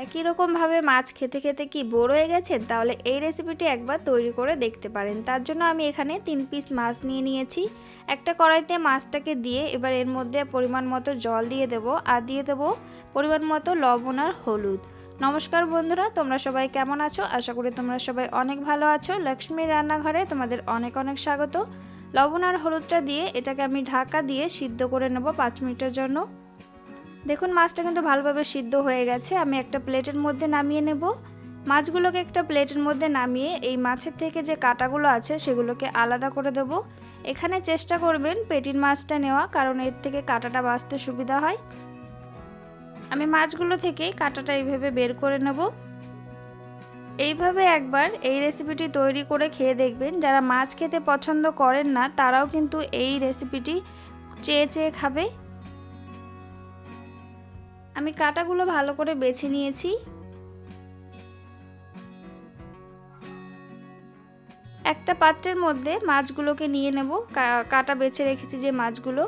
একই রকমভাবে মাছ খেতে খেতে কি বোর হয়ে গেছেন? তাহলে এই রেসিপিটি একবার তৈরি করে দেখতে পারেন। তার জন্য আমি এখানে তিন পিস মাছ নিয়ে নিয়েছি। একটা কড়াইতে মাছটাকে দিয়ে এবার এর মধ্যে পরিমাণ মতো জল দিয়ে দেব আর দিয়ে দেব পরিমাণ মতো লবণ আর হলুদ। নমস্কার বন্ধুরা, তোমরা সবাই কেমন আছো? আশা করি তোমরা সবাই অনেক ভালো আছো। লক্ষ্মীর রান্নাঘরে তোমাদের অনেক অনেক স্বাগত। লবণ আর হলুদটা দিয়ে এটাকে আমি ঢাকা দিয়ে সিদ্ধ করে নেব পাঁচ মিনিটের জন্য। দেখুন, মাছটা কিন্তু ভালোভাবে সিদ্ধ হয়ে গেছে। আমি একটা প্লেটের মধ্যে নামিয়ে নেব। মাছগুলোকে একটা প্লেটের মধ্যে নামিয়ে এই মাছের থেকে যে কাঁটাগুলো আছে, সেগুলোকে আলাদা করে দেব। এখানে চেষ্টা করবেন পেটির মাছটা নেওয়া, কারণ এর থেকে কাঁটাটা বাঁচতে সুবিধা হয়। আমি মাছগুলো থেকে কাঁটাটা এইভাবে বের করে নেব। এইভাবে একবার এই রেসিপিটি তৈরি করে খেয়ে দেখবেন। যারা মাছ খেতে পছন্দ করেন না, তারাও কিন্তু এই রেসিপিটি চেয়ে চেয়ে খাবে। আমি কাটাগুলো ভালো করে বেছে নিয়েছি। একটা পাত্রের মধ্যে মাছগুলোকে নিয়ে নেব। কাটা বেছে রেখেছি যে মাছগুলো।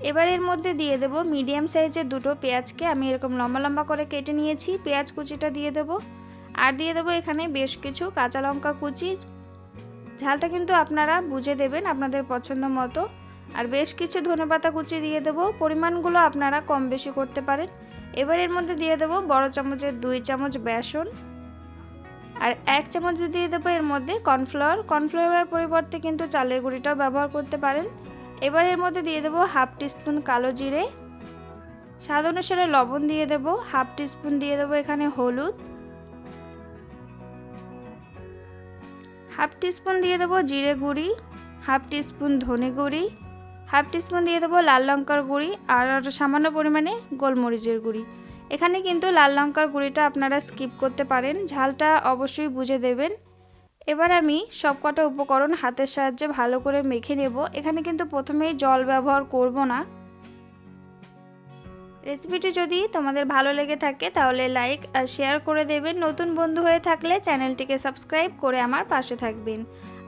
এবার এর মধ্যে দিয়ে দেব মিডিয়াম সাইজের দুটো পেঁয়াজকে। আমি এরকম লম্বা লম্বা করে কেটে নিয়েছি। পেঁয়াজ কুচিটা দিয়ে দেব। আর দিয়ে দেবো এখানে বেশ কিছু কাঁচা লঙ্কা কুচি। ঝালটা কিন্তু আপনারা বুঝে দেবেন আপনাদের পছন্দ মতো। আর বেশ কিছু ধনেপাতা কুচি দিয়ে দেবো। পরিমাণগুলো আপনারা কম বেশি করতে পারেন। এবার এর মধ্যে দিয়ে দেবো বড় চামচের দুই চামচ বেসন। আর এক চামচ দিয়ে দেবো এর মধ্যে কর্নফ্লাওয়ার। কর্নফ্লাওয়ারের পরিবর্তে কিন্তু চালের গুঁড়িটাও ব্যবহার করতে পারেন। এবার এর মধ্যে দিয়ে দেবো হাফ টিস্পুন কালো জিরে। স্বাদ অনুসারে লবণ দিয়ে দেবো। হাফ টিস্পুন দিয়ে দেবো এখানে হলুদ। হাফ টিস্পুন দিয়ে দেবো জিরে গুঁড়ি। হাফ টিস্পুন ধনে গুঁড়ি। হাফ টিস্পুন দিয়ে দেবো লাল লঙ্কার গুঁড়ি আর সামান্য পরিমাণে গোলমরিচের গুঁড়ি। এখানে কিন্তু লাল লঙ্কার গুঁড়িটা আপনারা স্কিপ করতে পারেন, ঝালটা অবশ্যই বুঝে দেবেন। এবার আমি সবকটা উপকরণ হাতের সাহায্যে ভালো করে মেখে নেব। এখানে কিন্তু প্রথমেই জল ব্যবহার করব না। রেসিপিটি যদি তোমাদের ভালো লেগে থাকে, তাহলে লাইক আর শেয়ার করে দেবেন। নতুন বন্ধু হয়ে থাকলে চ্যানেলটিকে সাবস্ক্রাইব করে আমার পাশে থাকবেন।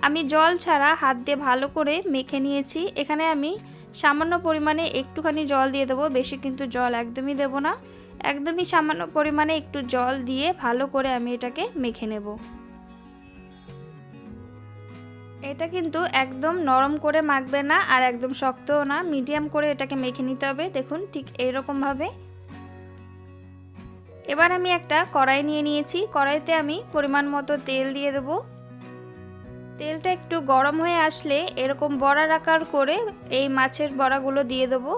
আমি জল ছাড়া হাত দিয়ে ভালো করে মেখে নিয়েছি। এখানে আমি সামান্য পরিমাণে একটুখানি জল দিয়ে দেবো। বেশি কিন্তু জল একদমই দেব না। একদমই সামান্য পরিমাণে একটু জল দিয়ে ভালো করে আমি এটাকে মেখে নেব। এটা কিন্তু একদম নরম করে মাখবে না আর একদম শক্তও না, মিডিয়াম করে এটাকে মেখে নিতে হবে। দেখুন ঠিক এইরকমভাবে। এবার আমি একটা কড়াই নিয়ে নিয়েছি। কড়াইতে আমি পরিমাণ মতো তেল দিয়ে দেবো। তেলটা একটু গরম হয়ে আসলে এরকম বড়ার আকার করে এই মাছের বড়াগুলো দিয়ে দেবো।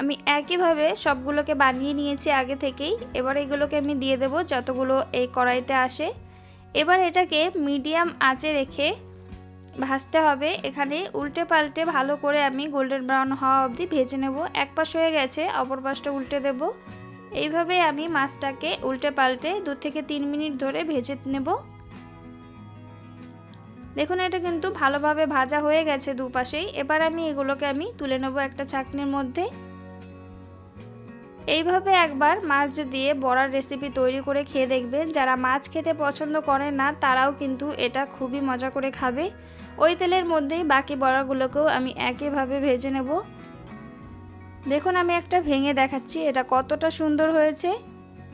আমি একইভাবে সবগুলোকে বানিয়ে নিয়েছি আগে থেকেই। এবার এগুলোকে আমি দিয়ে দেবো যতগুলো এই কড়াইতে আসে। এবার এটাকে মিডিয়াম আঁচে রেখে ভাজতে হবে। এখানে উল্টে পাল্টে ভালো করে আমি গোল্ডেন ব্রাউন হওয়া অবধি ভেজে নেব। এক পাশ হয়ে গেছে, অপর পাশটা উল্টে দেব। এইভাবে আমি মাছটাকে উল্টে পাল্টে দু থেকে তিন মিনিট ধরে ভেজে নেব। দেখুন, এটা কিন্তু ভালোভাবে ভাজা হয়ে গেছে দুপাশেই। এবার আমি এগুলোকে আমি তুলে নেব একটা ছাকনির মধ্যে। এইভাবে একবার মাছ দিয়ে বড়ার রেসিপি তৈরি করে খেয়ে দেখবেন। যারা মাছ খেতে পছন্দ করে না, তারাও কিন্তু এটা খুবই মজা করে খাবে। ওই তেলের মধ্যেই বাকি বড়াগুলোকেও আমি একইভাবে ভেজে নেব। দেখুন, আমি একটা ভেঙে দেখাচ্ছি। এটা কতটা সুন্দর হয়েছে।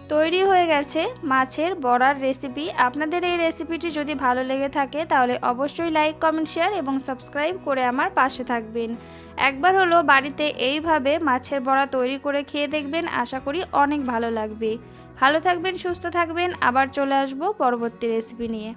তৈরি হয়ে গেছে মাছের বড়ার রেসিপি আপনাদের এই রেসিপিটি যদি ভালো লেগে থাকে, তাহলে অবশ্যই লাইক কমেন্ট শেয়ার এবং সাবস্ক্রাইব করে আমার পাশে থাকবেন। একবার হলো বাড়িতে এইভাবে মাছের বড়া তৈরি করে খেয়ে দেখবেন, আশা করি অনেক ভালো লাগবে। ভালো থাকবেন, সুস্থ থাকবেন, আবার চলে আসব পরবর্তী রেসিপি নিয়ে।